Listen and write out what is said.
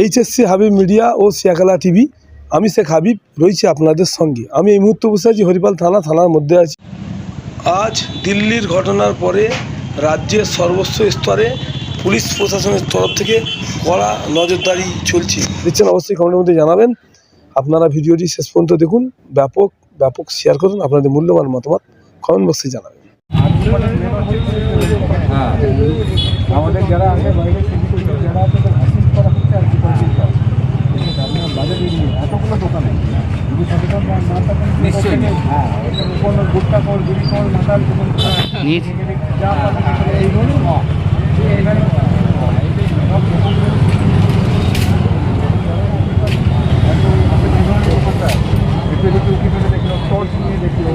HSC Habib media ও Shiakhala TV. আমি শেখ হাবিব, রয়েছি আপনাদের সঙ্গে। আমি এই মুহূর্তে বসে আছি হরিপাল থানা, থানার মধ্যে আছি। আজ দিল্লির ঘটনার পরে রাজ্যের সর্বস্ব স্তরে পুলিশ প্রশাসনের তরফ থেকে কড়া নজরদারি চলছে। দেখছেন, অবশ্যই কমেন্টের মধ্যে জানাবেন। আপনারা ভিডিওটি শেষ পর্যন্ত দেখুন, ব্যাপক ব্যাপক শেয়ার করুন, আপনাদের মূল্যবান মতামত কমেন্ট বক্সে জানাবেন। হ্যাঁ। আমাদের যারা আগে বাইরে যারা এতগুলো দোকানে নিশ্চয়ই। কোনো গুটকা কর বিড়ি কর মাথার কোনো যা এইগুলো এখানে দেখল